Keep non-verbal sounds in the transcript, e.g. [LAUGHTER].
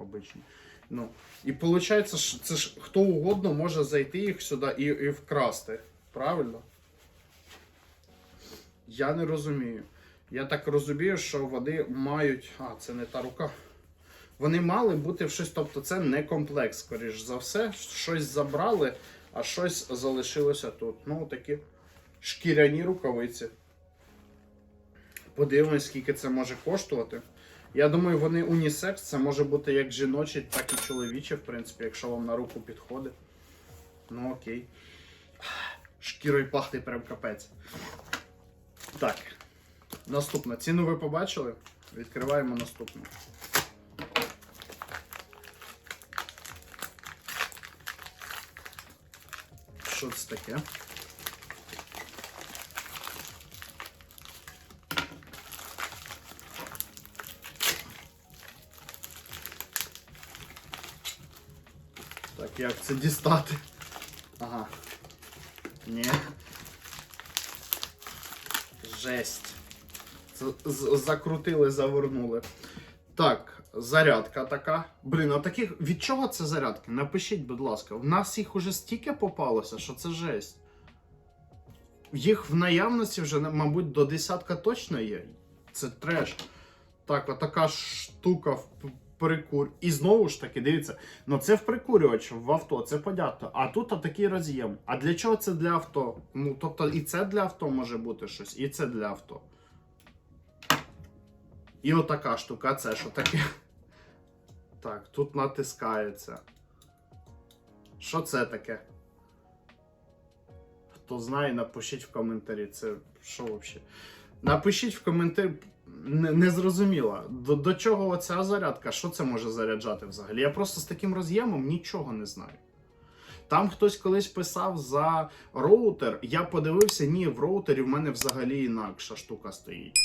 обичні. Ну, і виходить, це ж хто угодно може зайти їх сюди і, і вкрасти. Правильно? Я не розумію. Я так розумію, що вони мають. А, це не та рука. Вони мали бути в щось, тобто це не комплекс, скоріш за все. Щось забрали, а щось залишилося тут. Ну, такі шкіряні рукавиці. Подивимось, скільки це може коштувати. Я думаю, вони унісекс, це може бути як жіночі, так і чоловічі, в принципі, якщо вам на руку підходить. Ну окей. Шкірою пахне прям капець. Так. Наступна. Ціну ви побачили? Відкриваємо наступну. Що це таке? Так, як це дістати? Ага. Ні. Жесть. З- закрутили, завернули. Так, зарядка така. Блін, а таких. Від чого це зарядки? Напишіть, будь ласка. В нас їх уже стільки попалося, що це жесть. Їх в наявності вже, мабуть, до десятка точно є. Це треш. Так, отака штука в прикур. І знову ж таки, дивіться, ну це в прикурювач в авто, це понятно. А тут отакий роз'єм. А для чого це для авто? Ну, тобто, і це для авто може бути щось, і це для авто. І отака штука, це що таке? [LAUGHS] Так, тут натискається. Що це таке? Хто знає, напишіть в коментарі. Це що взагалі? Напишіть в коментарі. Не, не зрозуміло, до, до чого оця зарядка? Що це може заряджати взагалі? Я просто з таким роз'ємом нічого не знаю. Там хтось колись писав за роутер. Я подивився, ні, в роутері в мене взагалі інакша штука стоїть.